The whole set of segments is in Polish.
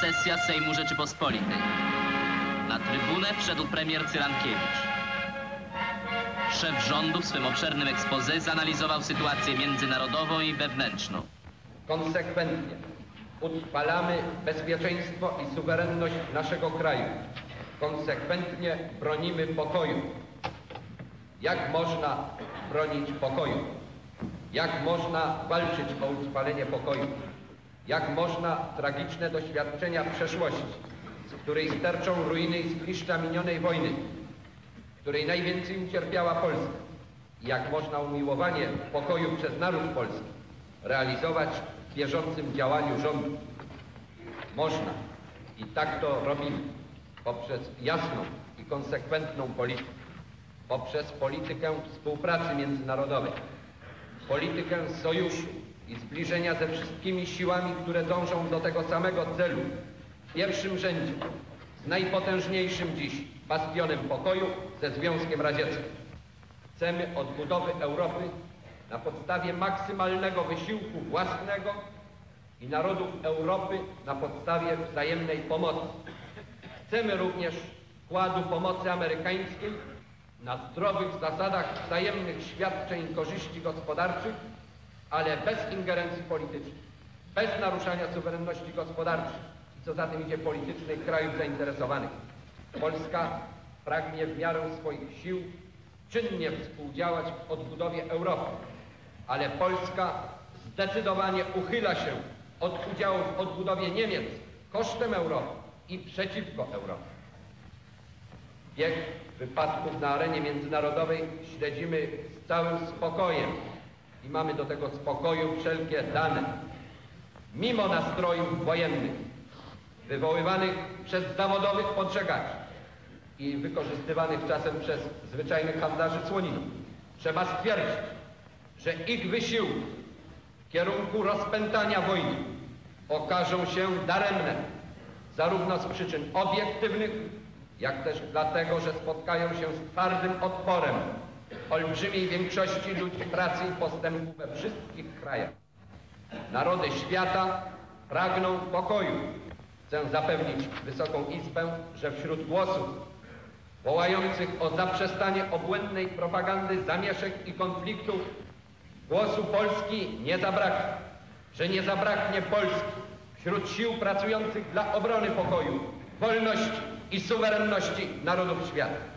Sesja Sejmu Rzeczypospolitej. Na trybunę wszedł premier Cyrankiewicz. Szef rządu w swym obszernym expose zanalizował sytuację międzynarodową i wewnętrzną. Konsekwentnie utrwalamy bezpieczeństwo i suwerenność naszego kraju. Konsekwentnie bronimy pokoju. Jak można bronić pokoju? Jak można walczyć o utrwalenie pokoju? Jak można tragiczne doświadczenia przeszłości, z której sterczą ruiny i zgliszcza minionej wojny, w której najwięcej ucierpiała Polska, i jak można umiłowanie pokoju przez naród polski realizować w bieżącym działaniu rządu? Można. I tak to robimy. Poprzez jasną i konsekwentną politykę, poprzez politykę współpracy międzynarodowej, politykę sojuszu i zbliżenia ze wszystkimi siłami, które dążą do tego samego celu. W pierwszym rzędzie z najpotężniejszym dziś bastionem pokoju ze Związkiem Radzieckim. Chcemy odbudowy Europy na podstawie maksymalnego wysiłku własnego i narodów Europy na podstawie wzajemnej pomocy. Chcemy również wkładu pomocy amerykańskiej na zdrowych zasadach wzajemnych świadczeń korzyści gospodarczych, ale bez ingerencji politycznej, bez naruszania suwerenności gospodarczej i co za tym idzie politycznej krajów zainteresowanych. Polska pragnie w miarę swoich sił czynnie współdziałać w odbudowie Europy, ale Polska zdecydowanie uchyla się od udziału w odbudowie Niemiec kosztem Europy i przeciwko Europie. Bieg wypadków na arenie międzynarodowej śledzimy z całym spokojem i mamy do tego spokoju wszelkie dane. Mimo nastrojów wojennych wywoływanych przez zawodowych podżegaczy i wykorzystywanych czasem przez zwyczajnych handlarzy słoniną, trzeba stwierdzić, że ich wysiłki w kierunku rozpętania wojny okażą się daremne, zarówno z przyczyn obiektywnych, jak też dlatego, że spotkają się z twardym odporem olbrzymiej większości ludzi pracy i postępu we wszystkich krajach. Narody świata pragną pokoju. Chcę zapewnić Wysoką Izbę, że wśród głosów wołających o zaprzestanie obłędnej propagandy zamieszek i konfliktów głosu Polski nie zabraknie, że nie zabraknie Polski wśród sił pracujących dla obrony pokoju, wolności i suwerenności narodów świata.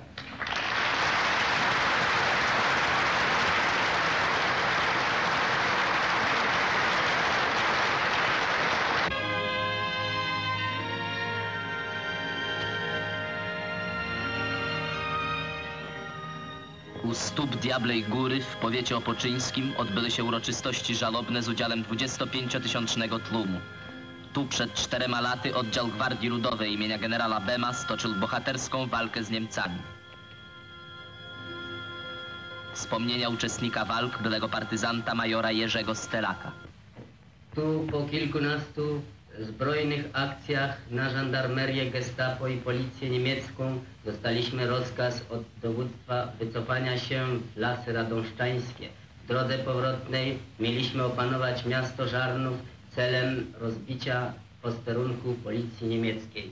U stóp Diablej Góry w powiecie opoczyńskim odbyły się uroczystości żalobne z udziałem 25-tysięcznego tłumu. Tu przed czterema laty oddział Gwardii Ludowej imienia generała Bema stoczył bohaterską walkę z Niemcami. Wspomnienia uczestnika walk byłego partyzanta majora Jerzego Stelaka. Tu po kilkunastu zbrojnych akcjach na żandarmerię, gestapo i policję niemiecką dostaliśmy rozkaz od dowództwa wycofania się w lasy radąszczańskie. W drodze powrotnej mieliśmy opanować miasto Żarnów celem rozbicia posterunku policji niemieckiej.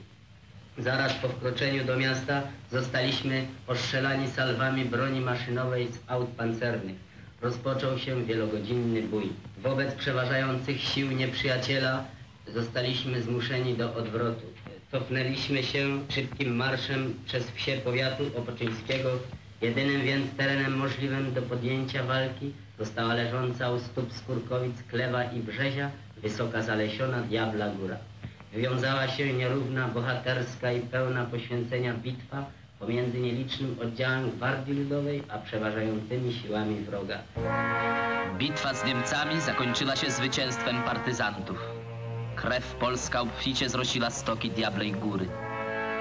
Zaraz po wkroczeniu do miasta zostaliśmy ostrzelani salwami broni maszynowej z aut pancernych. Rozpoczął się wielogodzinny bój. Wobec przeważających sił nieprzyjaciela zostaliśmy zmuszeni do odwrotu. Cofnęliśmy się szybkim marszem przez wsie powiatu opoczyńskiego. Jedynym więc terenem możliwym do podjęcia walki została leżąca u stóp Skórkowic, Klewa i Brzezia wysoka zalesiona Diabla Góra. Wywiązała się nierówna, bohaterska i pełna poświęcenia bitwa pomiędzy nielicznym oddziałem Gwardii Ludowej a przeważającymi siłami wroga. Bitwa z Niemcami zakończyła się zwycięstwem partyzantów. Krew polska obficie zrosiła stoki Diablej Góry.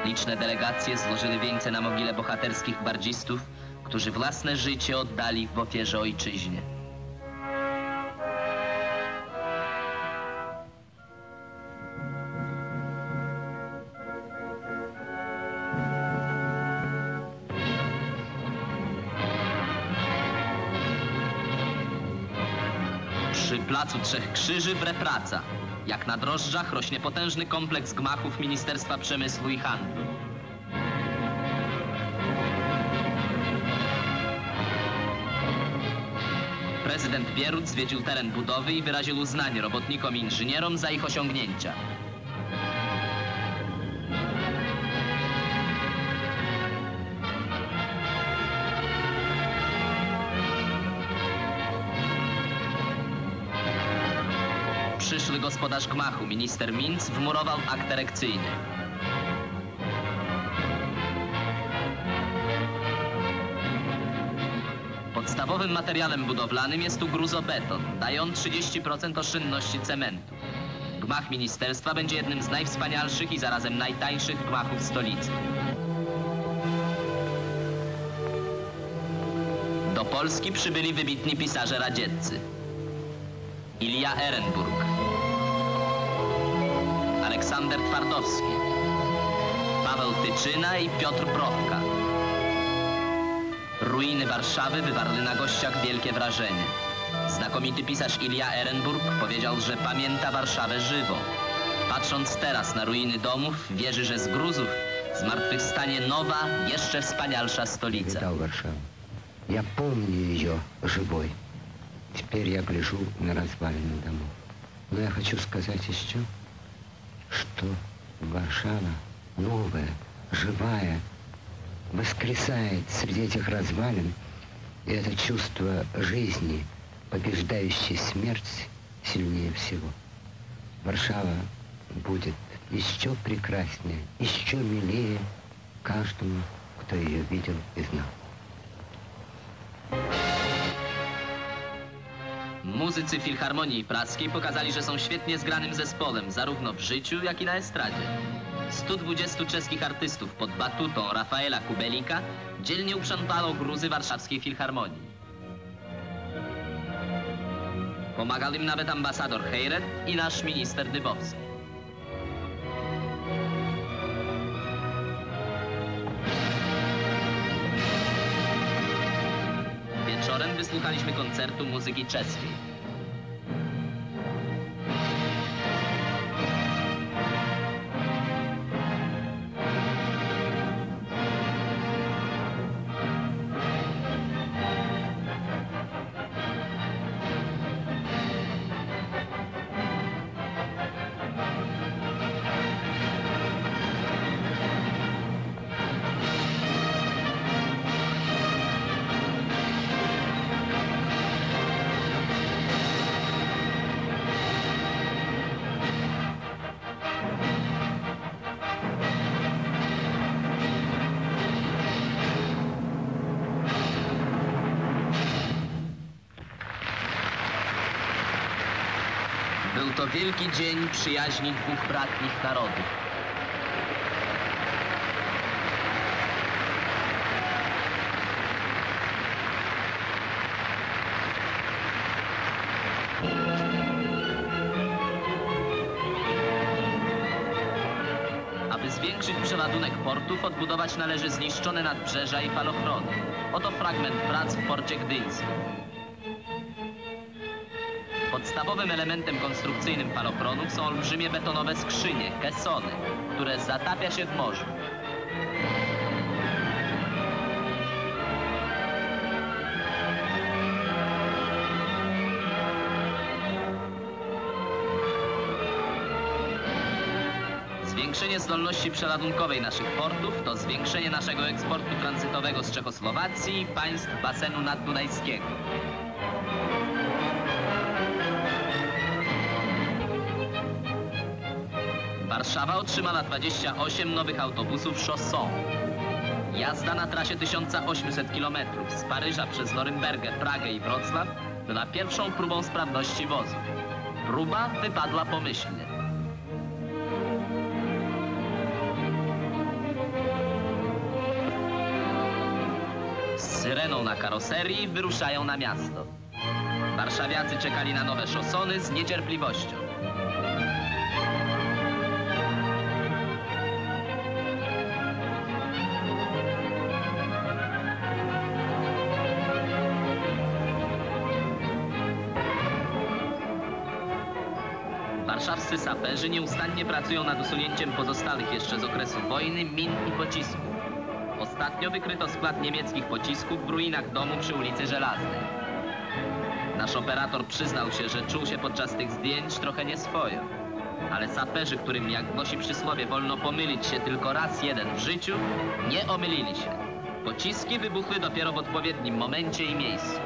Liczne delegacje złożyły wieńce na mogile bohaterskich gwardzistów, którzy własne życie oddali w ofierze ojczyźnie. Przy placu Trzech Krzyży wre praca. Jak na drożdżach rośnie potężny kompleks gmachów Ministerstwa Przemysłu i Handlu. Prezydent Bierut zwiedził teren budowy i wyraził uznanie robotnikom i inżynierom za ich osiągnięcia. Przyszły gospodarz gmachu, minister Minc, wmurował akt erekcyjny. Podstawowym materiałem budowlanym jest tu gruzobeton, daje on 30% oszczędności cementu. Gmach ministerstwa będzie jednym z najwspanialszych i zarazem najtańszych gmachów stolicy. Do Polski przybyli wybitni pisarze radzieccy. Ilia Ehrenburg, Aleksander Twardowski, Paweł Tyczyna i Piotr Brodka. Ruiny Warszawy wywarły na gościach wielkie wrażenie. Znakomity pisarz Ilia Ehrenburg powiedział, że pamięta Warszawę żywo. Patrząc teraz na ruiny domów, wierzy, że z gruzów zmartwychwstanie nowa, jeszcze wspanialsza stolica. видал Варшаву. Я помню ее живой. Теперь я гляжу на развалины домов. Но я хочу сказать еще, что Варшава новая, живая, воскресает среди этих развалин, и это чувство жизни, побеждающей смерть, сильнее всего. Варшава будет еще прекраснее, еще милее каждому, кто ее видел и знал. Muzycy Filharmonii Praskiej pokazali, że są świetnie zgranym zespołem, zarówno w życiu, jak i na estradzie. 120 czeskich artystów pod batutą Rafaela Kubelika dzielnie uprzątało gruzy warszawskiej Filharmonii. Pomagal im nawet ambasador Heiret i nasz minister Dybowski. Wieczorem wysłuchaliśmy koncertu muzyki czeskiej. Był to wielki dzień przyjaźni dwóch bratnich narodów. Zwiększyć przeładunek portów, odbudować należy zniszczone nadbrzeża i falochrony. Oto fragment prac w porcie gdyńskim. Podstawowym elementem konstrukcyjnym falochronów są olbrzymie betonowe skrzynie, kesony, które zatapia się w morzu. Zwiększenie zdolności przeładunkowej naszych portów to zwiększenie naszego eksportu tranzytowego z Czechosłowacji i państw basenu naddunajskiego. Warszawa otrzymała 28 nowych autobusów Chausson. Jazda na trasie 1800 km z Paryża przez Norymbergę, Pragę i Wrocław była pierwszą próbą sprawności wozu. Próba wypadła pomyślnie. Z syreną na karoserii wyruszają na miasto. Warszawiacy czekali na nowe szosony z niecierpliwością. Saperzy nieustannie pracują nad usunięciem pozostałych jeszcze z okresu wojny min i pocisków. Ostatnio wykryto skład niemieckich pocisków w ruinach domu przy ulicy Żelaznej. Nasz operator przyznał się, że czuł się podczas tych zdjęć trochę nieswojo. Ale saperzy, którym jak głosi przysłowie wolno pomylić się tylko raz jeden w życiu, nie omylili się. Pociski wybuchły dopiero w odpowiednim momencie i miejscu.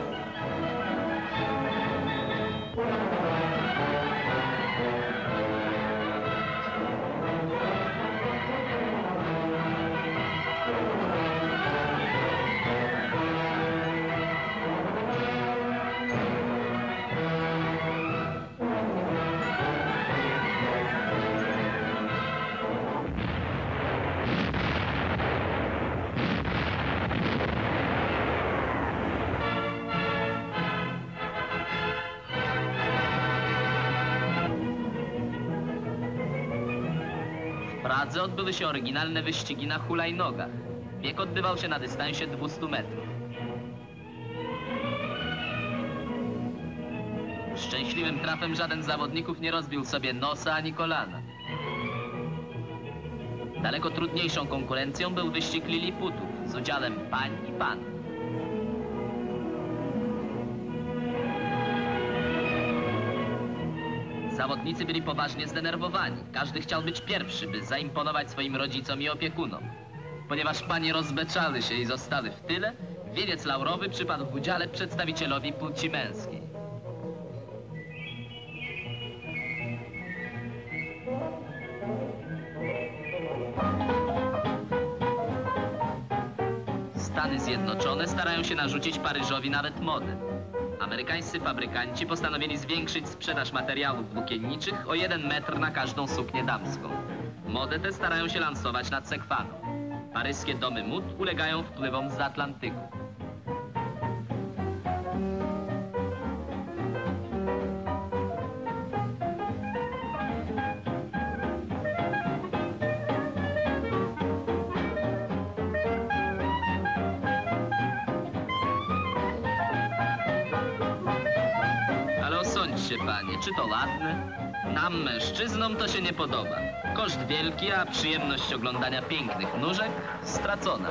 W Pradze odbyły się oryginalne wyścigi na hulajnogach. Bieg odbywał się na dystansie 200 metrów. Szczęśliwym trafem żaden z zawodników nie rozbił sobie nosa ani kolana. Daleko trudniejszą konkurencją był wyścig Liliputów z udziałem pań i panów. Zawodnicy byli poważnie zdenerwowani. Każdy chciał być pierwszy, by zaimponować swoim rodzicom i opiekunom. Ponieważ panie rozbeczały się i zostały w tyle, wieniec laurowy przypadł w udziale przedstawicielowi płci męskiej. Stany Zjednoczone starają się narzucić Paryżowi nawet modę. Amerykańscy fabrykanci postanowili zwiększyć sprzedaż materiałów włókienniczych o jeden metr na każdą suknię damską. Modę tę starają się lansować nad Sekwaną. Paryskie domy mód ulegają wpływom z Atlantyku. Czy to ładne? Nam, mężczyznom, to się nie podoba. Koszt wielki, a przyjemność oglądania pięknych nóżek stracona.